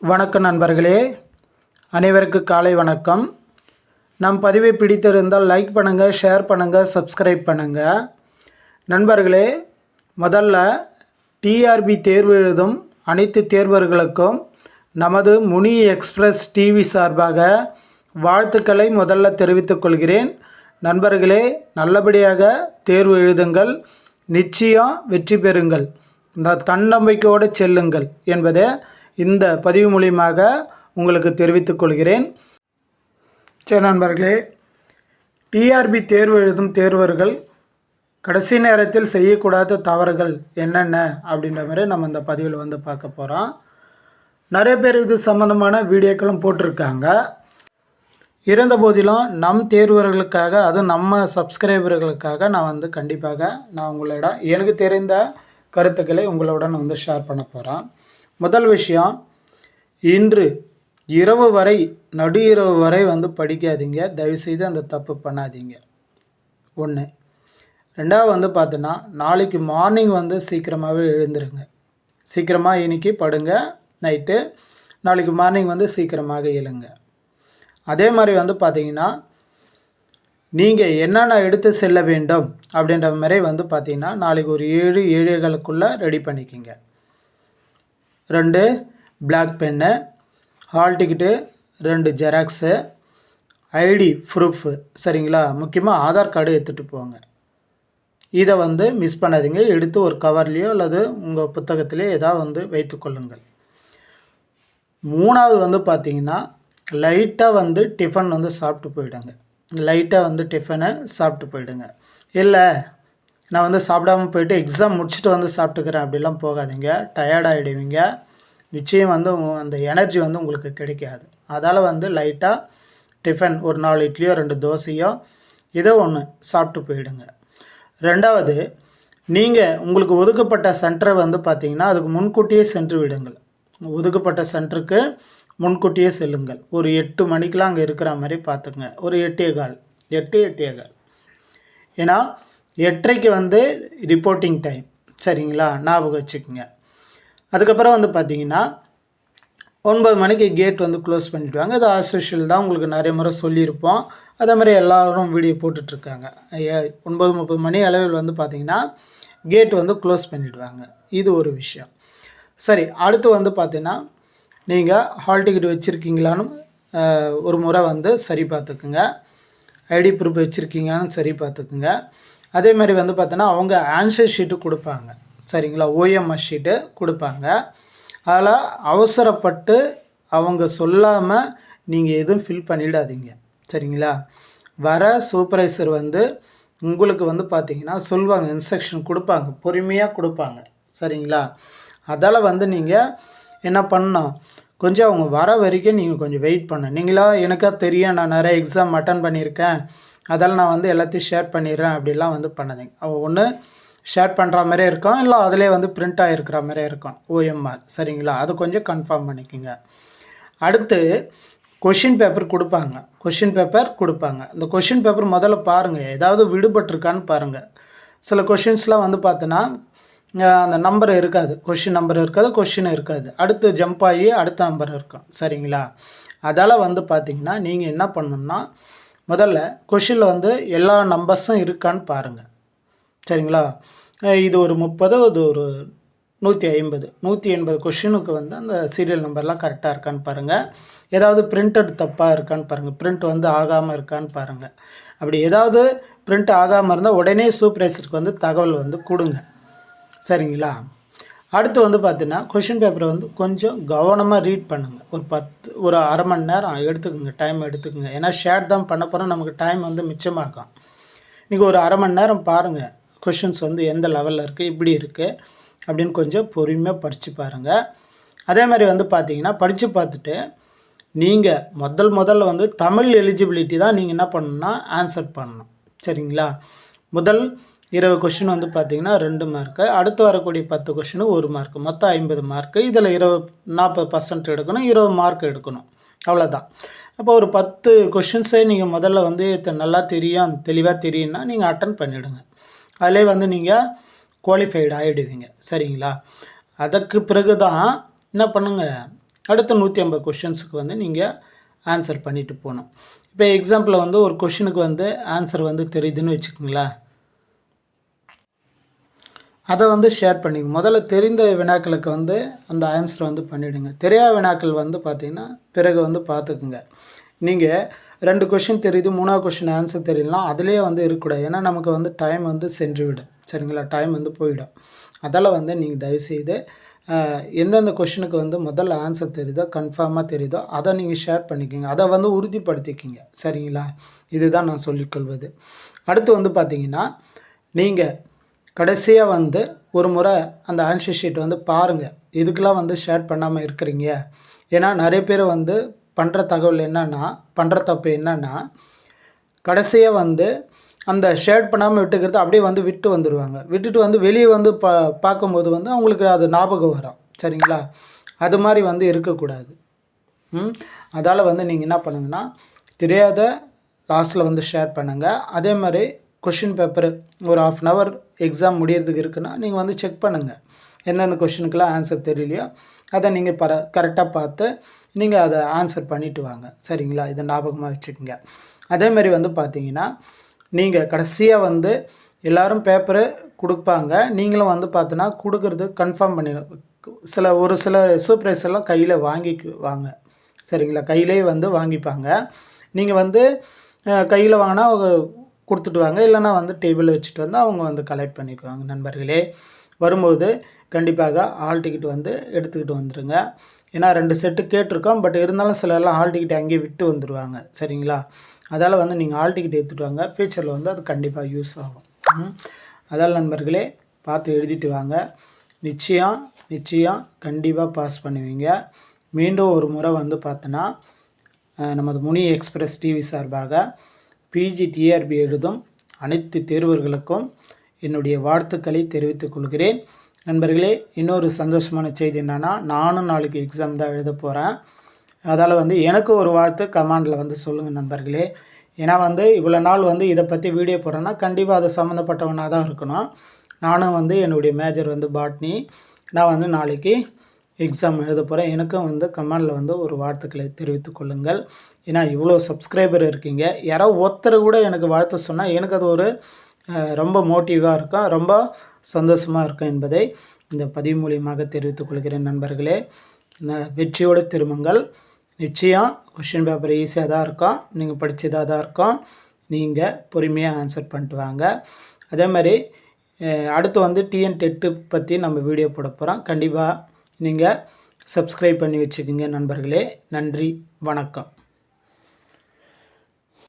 வணக்கம் நண்பர்களே அனைவருக்கு காலை வணக்கம். நம் பதிவை பிடித்திருந்தால் லைக் பண்ணுங்கள் ஷேர் பண்ணுங்கள் சப்ஸ்கிரைப் பண்ணுங்கள் நண்பர்களே முதல்ல டிஆர்பி தேர்வு எழுதும் அனைத்து தேர்வர்களுக்கும் நமது முனி எக்ஸ்பிரஸ் டிவி சார்பாக வாழ்த்துக்களை முதல்ல தெரிவித்துக் கொள்கிறேன். நண்பர்களே நல்லபடியாக தேர்வு எழுதுங்கள். நிச்சயம் வெற்றி பெறுங்கள். இந்த தன்னம்பிக்கையோடு செல்லுங்கள் என்பதை இந்த பதிவு மூலியமாக உங்களுக்கு தெரிவித்துக் கொள்கிறேன். சரி நண்பர்களே டிஆர்பி தேர்வு எழுதும் தேர்வர்கள் கடைசி நேரத்தில் செய்யக்கூடாத தவறுகள் என்னென்ன அப்படின்ற மாதிரி நம்ம இந்த பதிவில் வந்து பார்க்க போகிறோம் நிறைய பேர் இது சம்மந்தமான வீடியோக்களும் போட்டிருக்காங்க. இருந்த போதிலும் நம் தேர்வர்களுக்காக அதுவும் நம்ம சப்ஸ்கிரைபர்களுக்காக நான் வந்து கண்டிப்பாக நான் உங்களிடம் எனக்கு தெரிந்த கருத்துக்களை உங்களுடன் வந்து ஷேர் பண்ண போகிறேன் முதல் விஷயம் இன்று இரவு வரை நடு இரவு வரை வந்து படிக்காதீங்க. தயவுசெய்து அந்த தப்பு பண்ணாதீங்க. ஒன்று ரெண்டாவது வந்து பார்த்தோன்னா நாளைக்கு மார்னிங் வந்து சீக்கிரமாகவே எழுந்துருங்க. சீக்கிரமாக இன்னைக்கு படுங்க நைட்டு நாளைக்கு மார்னிங் வந்து சீக்கிரமாக எழுங்க. அதே மாதிரி வந்து பார்த்தீங்கன்னா நீங்கள் என்னென்ன எடுத்து செல்ல வேண்டும் அப்படின்ற மாதிரி வந்து பார்த்தீங்கன்னா நாளைக்கு ஒரு ஏழு ஏழேகளுக்குள்ளே ரெடி பண்ணிக்கிங்க. ரெண்டு பிளாக் பென்னு ஹால் டிக்கெட்டு ரெண்டு ஜெராக்ஸு ஐடி ப்ரூஃபு சரிங்களா? முக்கியமாக ஆதார் கார்டு எடுத்துகிட்டு போங்க. இதை வந்து மிஸ் பண்ணாதீங்க. எடுத்து ஒரு கவர்லேயோ அல்லது உங்கள் புத்தகத்திலேயோ ஏதாவது வந்து வைத்துக்கொள்ளுங்கள் மூணாவது வந்து பார்த்தீங்கன்னா லைட்டாக வந்து டிஃபன் வந்து சாப்பிட்டு போயிடுங்க. லைட்டாக வந்து டிஃபனை சாப்பிட்டு போயிடுங்க. இல்லை நான் வந்து சாப்பிடாம போயிட்டு எக்ஸாம் முடிச்சுட்டு வந்து சாப்பிட்டுக்கிறேன். அப்படிலாம் போகாதீங்க. டயர்ட் ஆகிடுவீங்க நிச்சயம் வந்து அந்த எனர்ஜி வந்து உங்களுக்கு கிடைக்காது. அதால் வந்து லைட்டாக டிஃபன் ஒரு நாலு இட்லியோ ரெண்டு தோசையோ ஏதோ ஒன்று சாப்பிட்டு போயிடுங்க. ரெண்டாவது நீங்கள் உங்களுக்கு ஒதுக்கப்பட்ட சென்டரை வந்து பார்த்தீங்கன்னா அதுக்கு முன்கூட்டியே சென்று விடுங்கள். ஒதுக்கப்பட்ட சென்டருக்கு முன்கூட்டியே செல்லுங்கள். ஒரு எட்டு மணிக்கெலாம் அங்கே இருக்கிற மாதிரி பார்த்துக்குங்க ஒரு எட்டே கால் எட்டு எட்டே கால். ஏன்னா எட்டரைக்கு வந்து ரிப்போர்ட்டிங் டைம் சரிங்களா? ஞாபகம் வச்சுக்கோங்க. அதுக்கப்புறம் வந்து பார்த்தீங்கன்னா ஒன்பது மணிக்கு கேட் வந்து க்ளோஸ் பண்ணிவிடுவாங்க அது ஆஸ் தான். உங்களுக்கு நிறைய முறை சொல்லியிருப்போம். அதே மாதிரி எல்லோரும் வீடியோ போட்டுட்ருக்காங்க. ஒன்பது முப்பது மணி அளவில் வந்து பார்த்திங்கன்னா கேட் வந்து க்ளோஸ் பண்ணிவிடுவாங்க இது ஒரு விஷயம். சரி அடுத்து வந்து பார்த்தீங்கன்னா நீங்கள் ஹால் டிக்கெட் வச்சுருக்கீங்களான்னு ஒரு முறை வந்து சரி பார்த்துக்குங்க. ஐடி ப்ரூஃப் வச்சுருக்கீங்கன்னு சரி பார்த்துக்குங்க. அதே மாதிரி வந்து பார்த்தோன்னா அவங்க ஆன்சர் ஷீட்டு கொடுப்பாங்க. சரிங்களா? ஓஎம்எஸ் ஷீட்டு கொடுப்பாங்க. அதில் அவசரப்பட்டு அவங்க சொல்லாமல் நீங்கள் எதுவும் ஃபில் பண்ணிடாதீங்க. சரிங்களா? வர சூப்பர்வைசர் வந்து உங்களுக்கு வந்து பார்த்தீங்கன்னா சொல்லுவாங்க இன்ஸ்ட்ரக்ஷன் கொடுப்பாங்க. பொறுமையாக கொடுப்பாங்க. சரிங்களா? அதால் வந்து நீங்கள் என்ன பண்ணணும்? கொஞ்சம் அவங்க வர வரைக்கும் நீங்கள் கொஞ்சம் வெயிட் பண்ண நீங்களா எனக்கா தெரியும் நான் நிறைய எக்ஸாம் அட்டன் பண்ணியிருக்கேன். அதால் நான் வந்து எல்லாத்தையும் ஷேர் பண்ணிடுறேன் அப்படிலாம் வந்து பண்ணதுங்க. அவள் ஒன்று ஷேர் பண்ணுற மாதிரியே இருக்கும். இல்லை அதிலே வந்து பிரிண்ட் ஆகிருக்கிற மாதிரியே இருக்கும். ஓஎம்ஆர் சரிங்களா? அது கொஞ்சம் கன்ஃபார்ம் பண்ணிக்கோங்க. அடுத்து கொஷின் பேப்பர் கொடுப்பாங்க. கொஷின் பேப்பர் கொடுப்பாங்க. அந்த கொஷின் பேப்பர் முதல்ல பாருங்கள் ஏதாவது விடுபட்டிருக்கான்னு பாருங்கள் சில கொஷின்ஸ்லாம் வந்து பார்த்தோன்னா அந்த நம்பர் இருக்காது. கொஷின் நம்பர் இருக்காது கொஷின் இருக்காது. அடுத்து ஜம்ப் ஆகி அடுத்த நம்பர் இருக்கும். சரிங்களா? அதால் வந்து பார்த்திங்கன்னா நீங்கள் என்ன பண்ணணும்னா முதல்ல கொஷினில் வந்து எல்லா நம்பர்ஸும் இருக்கான்னு பாருங்கள் சரிங்களா? இது ஒரு முப்பது இது ஒரு நூற்றி ஐம்பது. நூற்றி எண்பது கொஷினுக்கு வந்து அந்த சீரியல் நம்பர்லாம் கரெக்டாக இருக்கான்னு பாருங்கள் ஏதாவது பிரிண்டட் தப்பாக இருக்கான்னு பாருங்கள் பிரிண்ட் வந்து ஆகாமல் இருக்கான்னு பாருங்கள் அப்படி ஏதாவது பிரிண்ட் ஆகாமல் இருந்தால் உடனே சூப்பர்வைசருக்கு வந்து தகவல் வந்து கொடுங்க. சரிங்களா? அடுத்து வந்து பார்த்தீங்கன்னா கொஷின் பேப்பரை வந்து கொஞ்சம் கவனமாக ரீட் பண்ணுங்கள் ஒரு பத்து ஒரு அரை மணி நேரம் எடுத்துக்கோங்க டைம் எடுத்துக்கோங்க. ஏன்னா ஷேர் தான் பண்ண போகிறோம் நமக்கு டைம் வந்து மிச்சமாகும். நீங்கள் ஒரு அரை மணி நேரம் பாருங்கள் கொஷின்ஸ் வந்து எந்த லெவலில் இருக்குது இப்படி இருக்குது அப்படின்னு கொஞ்சம் பொறுமையாக படித்து பாருங்கள் அதே மாதிரி வந்து பார்த்தீங்கன்னா படித்து பார்த்துட்டு நீங்கள் முதல் முதல்ல வந்து தமிழ் எலிஜிபிலிட்டி தான் நீங்கள் என்ன பண்ணணும்னா ஆன்சர் பண்ணணும். சரிங்களா? முதல் இருபது கொஷின் வந்து பார்த்தீங்கன்னா ரெண்டு மார்க்கு அடுத்து வரக்கூடிய பத்து கொஷினு ஒரு மார்க் மொத்தம் ஐம்பது மார்க்கு இதில் இருபது நாற்பது பர்சன்ட் எடுக்கணும் இருபது மார்க் எடுக்கணும். அவ்வளோதான் அப்போ ஒரு பத்து கொஷின்ஸே நீங்கள் முதல்ல வந்து நல்லா தெரியும் தெளிவாக தெரியும்னா நீங்கள் அட்டன் பண்ணிவிடுங்க அதிலே வந்து நீங்கள் குவாலிஃபைடு ஆகிடுவீங்க சரிங்களா? அதற்கு பிறகு தான் என்ன பண்ணுங்கள் அடுத்த நூற்றி ஐம்பது கொஷின்ஸுக்கு வந்து நீங்கள் ஆன்சர் பண்ணிட்டு போகணும். இப்போ எக்ஸாம்பிளில் வந்து ஒரு கொஷினுக்கு வந்து ஆன்சர் வந்து தெரியுதுன்னு வச்சுக்கோங்களேன். அதை வந்து ஷேர் பண்ணிங்க முதல்ல தெரிந்த வினாக்களுக்கு வந்து அந்த ஆன்சர் வந்து பண்ணிவிடுங்க தெரியாத வினாக்கள் வந்து பார்த்திங்கன்னா பிறகு வந்து பார்த்துக்குங்க. நீங்கள் ரெண்டு கொஷின் தெரியுது மூணாவது கொஷின் ஆன்சர் தெரியலாம் அதுலேயே வந்து இருக்கக்கூடாது. ஏன்னா நமக்கு வந்து டைம் வந்து சென்று விடும் சரிங்களா? டைம் வந்து போயிடும். அதால் வந்து நீங்கள் தயவுசெய்து எந்தெந்த கொஷினுக்கு வந்து முதல்ல ஆன்சர் தெரியுதோ கன்ஃபார்மாக தெரியுதோ அதை நீங்கள் ஷேர் பண்ணிக்கோங்க. அதை வந்து உறுதிப்படுத்திக்கிங்க. சரிங்களா? இதுதான் நான் சொல்லிக்கொள்வது. அடுத்து வந்து பார்த்திங்கன்னா நீங்கள் கடைசியாக வந்து ஒரு முறை அந்த ஆன்சர் ஷீட் வந்து பாருங்கள் இதுக்கெலாம் வந்து ஷேர் பண்ணாமல் இருக்கிறீங்க. ஏன்னா நிறைய பேர் வந்து பண்ணுற தகவல் என்னென்னா பண்ணுற தப்பு என்னென்னா கடைசியாக வந்து அந்த ஷேர் பண்ணாமல் விட்டுக்கிறது அப்படியே வந்து விட்டு வந்துடுவாங்க விட்டுட்டு வந்து வெளியே வந்து பா பார்க்கும்போது வந்து அவங்களுக்கு அது ஞாபகம் வரும். சரிங்களா? அது மாதிரி வந்து இருக்கக்கூடாது. ம்? அதால் வந்து நீங்கள் என்ன பண்ணுங்கன்னா தெரியாத லாஸ்ட்டில் வந்து ஷேர் பண்ணுங்கள் அதே மாதிரி கொஷின் பேப்பர் ஒரு ஆஃப் அன் ஹவர் எக்ஸாம் முடியறதுக்கு இருக்குன்னா நீங்கள் வந்து செக் பண்ணுங்கள் எந்தெந்த கொஷினுக்கெல்லாம் ஆன்சர் தெரியலையோ அதை நீங்கள் பர கரெக்டாக பார்த்து நீங்கள் அதை ஆன்சர் பண்ணிவிட்டு வாங்க. சரிங்களா? இதை ஞாபகமாக வச்சுக்கோங்க. அதேமாரி வந்து பார்த்தீங்கன்னா நீங்கள் கடைசியாக வந்து எல்லோரும் பேப்பரு கொடுப்பாங்க. நீங்களும் வந்து பார்த்தோன்னா கொடுக்குறது கன்ஃபார்ம் பண்ணி சில ஒரு சில சூப்பரைஸ் எல்லாம் கையில் வாங்கிக்கு வாங்க. சரிங்களா? கையிலே வந்து வாங்கிப்பாங்க. நீங்கள் வந்து கையில் வாங்கினா கொடுத்துட்டு வாங்க இல்லைனா வந்து டேபிளில் வச்சுட்டு வந்து அவங்க வந்து கலெக்ட் பண்ணிக்குவாங்க. நண்பர்களே வரும்போது கண்டிப்பாக ஹால் டிக்கெட் வந்து எடுத்துக்கிட்டு வந்துடுங்க ஏன்னா ரெண்டு செட்டு கேட்டிருக்கோம். பட் இருந்தாலும் சிலர்லாம் ஹால் டிக்கெட் அங்கேயே விட்டு வந்துடுவாங்க சரிங்களா? அதால் வந்து நீங்கள் ஹால் டிக்கெட் எடுத்துகிட்டு வாங்க. ஃப்யூச்சரில் வந்து அது கண்டிப்பாக யூஸ் ஆகும். அதால் நண்பர்களே பார்த்து எழுதிட்டு வாங்க. நிச்சயம் நிச்சயம் கண்டிப்பாக பாஸ் பண்ணுவீங்க. மீண்டும் ஒரு முறை வந்து பார்த்தோன்னா நமது முனி எக்ஸ்பிரஸ் டிவி சார்பாக பிஜி டிஆர்பி எழுதும் அனைத்து தேர்வர்களுக்கும் என்னுடைய வாழ்த்துக்களை தெரிவித்துக் கொள்கிறேன். நண்பர்களே இன்னொரு சந்தோஷமான செய்தி என்னென்னா நானும் நாளைக்கு எக்ஸாம் தான் எழுத போகிறேன் அதால் வந்து எனக்கு ஒரு வாழ்த்து கமாண்டில் வந்து சொல்லுங்கள் நண்பர்களே. ஏன்னா வந்து இவ்வளோ நாள் வந்து இதை பற்றி வீடியோ போடுறேன்னா கண்டிப்பாக அது சம்மந்தப்பட்டவனாக தான் இருக்கணும். நானும் வந்து என்னுடைய மேஜர் வந்து பாட்னி நான் வந்து நாளைக்கு எக்ஸாம் எழுத போகிறேன் எனக்கும் வந்து கமெண்டில் வந்து ஒரு வாழ்த்துக்களை தெரிவித்துக் கொள்ளுங்கள். ஏன்னா இவ்வளோ சப்ஸ்கிரைபர் இருக்கீங்க. யாரோ ஒருத்தர் கூட எனக்கு வாழ்த்து சொன்னால் எனக்கு அது ஒரு ரொம்ப மோட்டிவாக இருக்கும் ரொம்ப சந்தோஷமாக இருக்கும் என்பதை இந்த பதிவு மூலியமாக தெரிவித்துக் கொள்கிறேன் நண்பர்களே. வெற்றியோடு திரும்புங்கள். நிச்சயம் கொஷின் பேப்பர் ஈஸியாக தான் இருக்கும் நீங்கள் படித்ததாக தான் இருக்கும் நீங்கள் பொறுமையாக ஆன்சர் பண்ணிட்டு வாங்க. அதே மாதிரி அடுத்து வந்து டிஎன் டெட்டு பற்றி நம்ம வீடியோ போட போகிறோம் கண்டிப்பாக நீங்கள் சப்ஸ்கிரைப் பண்ணி வச்சுக்கோங்க நண்பர்களே. நன்றி வணக்கம்.